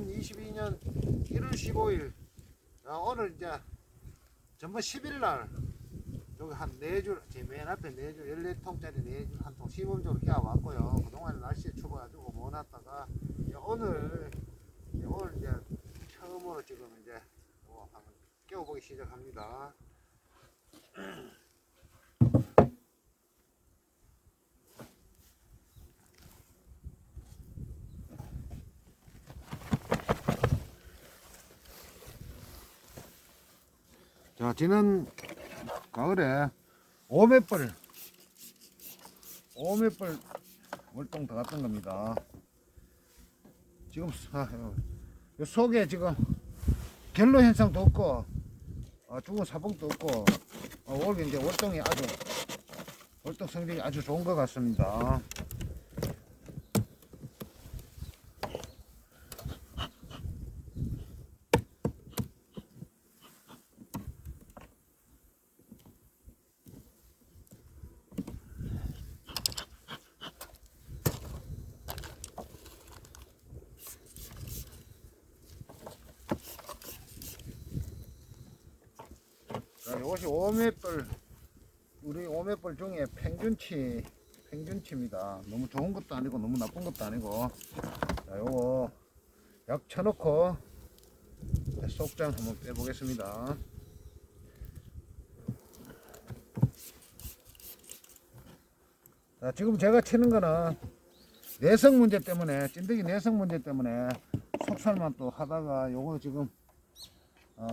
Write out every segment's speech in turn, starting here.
2022년 1월 15일 아, 오늘 이제 전번 10일 날 여기 한 4줄 제 맨 앞에 4줄 14통짜리 4줄 한 통 시범적으로 깨워왔고요. 그동안 날씨에 추워가지고 못 왔다가 오늘 오늘 이제 처음으로 지금 이제 뭐 한번 깨워보기 시작합니다 자, 지난 가을에 오매벌, 오매벌 월동 들어갔던 겁니다. 지금 사, 요, 요 속에 지금 결로 현상도 없고, 어, 죽은 사봉도 없고, 어, 올 이제 월동이 아주, 월동 성적이 아주 좋은 것 같습니다. 이것이 오매벌 우리 오매벌 중에 평균치 평균치입니다. 너무 좋은 것도 아니고 너무 나쁜 것도 아니고 자, 요거 약 쳐놓고 속장 한번 빼보겠습니다. 자, 지금 제가 치는 거는 내성 문제 때문에 찐득이 내성 문제 때문에 속살만 또 하다가 요거 지금 어,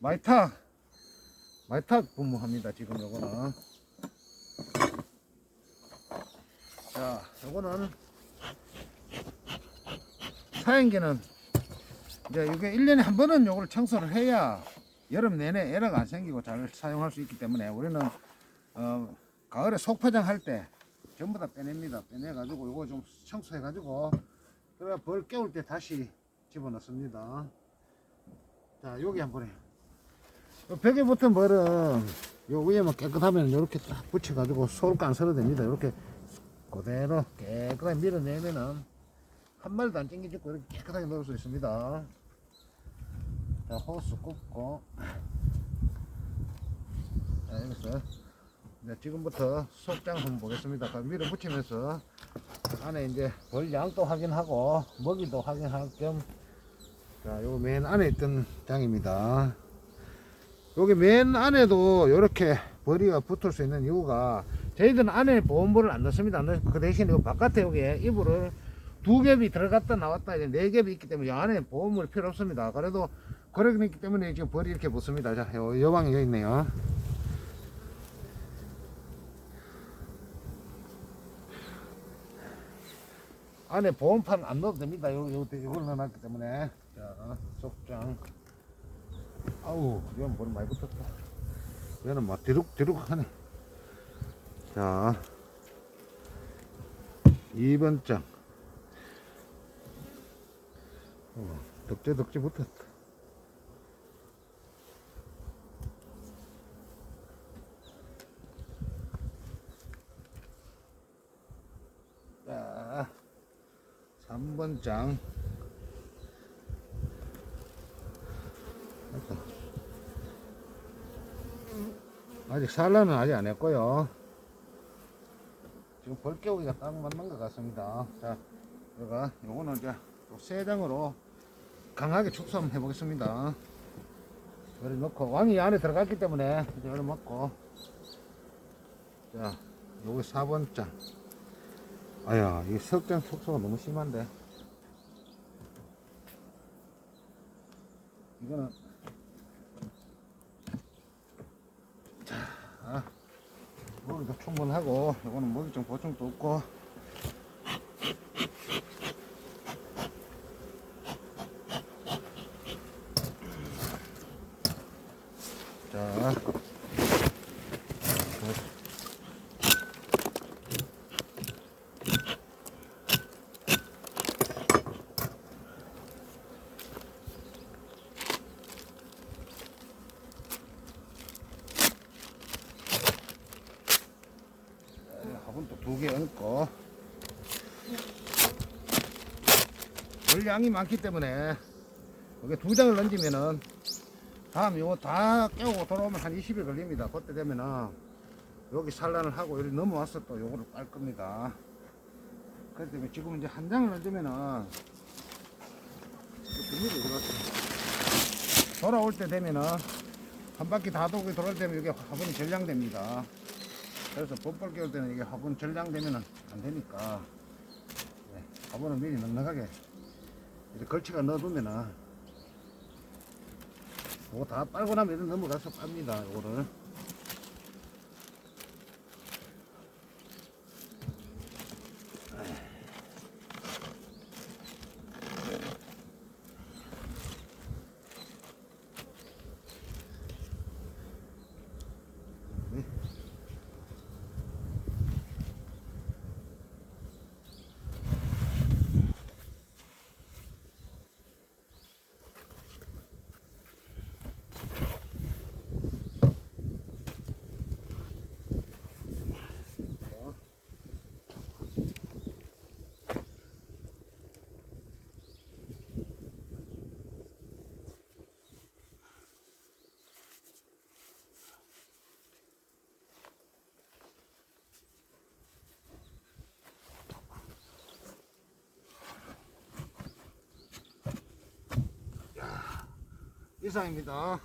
마이타 마이탁 분무합니다 지금 요거는. 자 요거는 사행기는 이제 이게 1년에 한 번은 요걸 청소를 해야 여름 내내 에러가 안 생기고 잘 사용할 수 있기 때문에 우리는 어, 가을에 속포장 할 때 전부 다 빼냅니다. 빼내 가지고 요거 좀 청소해 가지고 그래 벌 깨울 때 다시 집어넣습니다. 자 여기 한번 해 벽에 붙은 벌은 요 위에만 깨끗하면 이렇게 딱 붙여가지고 소를 안 써도 됩니다. 이렇게 그대로 깨끗하게 밀어내면은 한 마리도 안 찡기짓고 이렇게 깨끗하게 넣을 수 있습니다. 자, 호스 꽂고. 자, 여기서 이제 지금부터 속장 한번 보겠습니다. 그 밀어 붙이면서 안에 이제 벌 양도 확인하고 먹이도 확인할 겸 자, 요 맨 안에 있던 장입니다. 여기 맨 안에도 이렇게 벌이가 붙을 수 있는 이유가 저희들은 안에 보온물을 안 넣습니다. 안 넣- 그 대신에 요 바깥에 여기에 이불을 두 겹이 들어갔다 나왔다 이제 네 겹이 있기 때문에 이 안에 보온물 필요 없습니다. 그래도 그러기 때문에 지금 벌이 이렇게 붙습니다. 자, 요, 요 방에 여기 있네요. 안에 보온판 안 넣어도 됩니다. 요, 요, 이걸 넣어놨기 때문에. 자, 속장. 아우, 이건 머리 많이 붙었다. 얘는 막 뒤룩뒤룩 하네. 자, 2번 장. 어, 덕지덕지 붙었다. 자, 3번 장. 아직 산란은 아직 안 했고요. 지금 벌 깨우기가 딱 맞는 것 같습니다. 자, 여가 요거는 이제 또세 장으로 강하게 축소 한번 해보겠습니다. 여기 넣고 왕이 안에 들어갔기 때문에 이제 여기 넣고 자, 요기 4번 장. 아야, 이 석장 축소가 너무 심한데. 이거는 먹이도 충분하고 이거는 먹이 좀 보충도 없고. 자 얹고 물량이 많기 때문에 이게 두 장을 던지면은 다음 요거 다 깨우고 돌아오면 한 20일 걸립니다. 그때 되면은 여기 산란을 하고 여기 넘어와서 또 요거를 깔 겁니다. 그렇기 때문에 지금 이제 한 장을 던지면은 돌아올 때 되면은 한 바퀴 다 돌고 돌아올 때면 이게 화분이 전량됩니다. 그래서 봄벌 깨울 때는 이게 화분 전량되면은 안 되니까 네, 화분을 미리 넉넉하게 이렇게 걸치가 넣어두면은 이거 다 빨고 나면 넘어가서 빱니다. 이거를 이상입니다.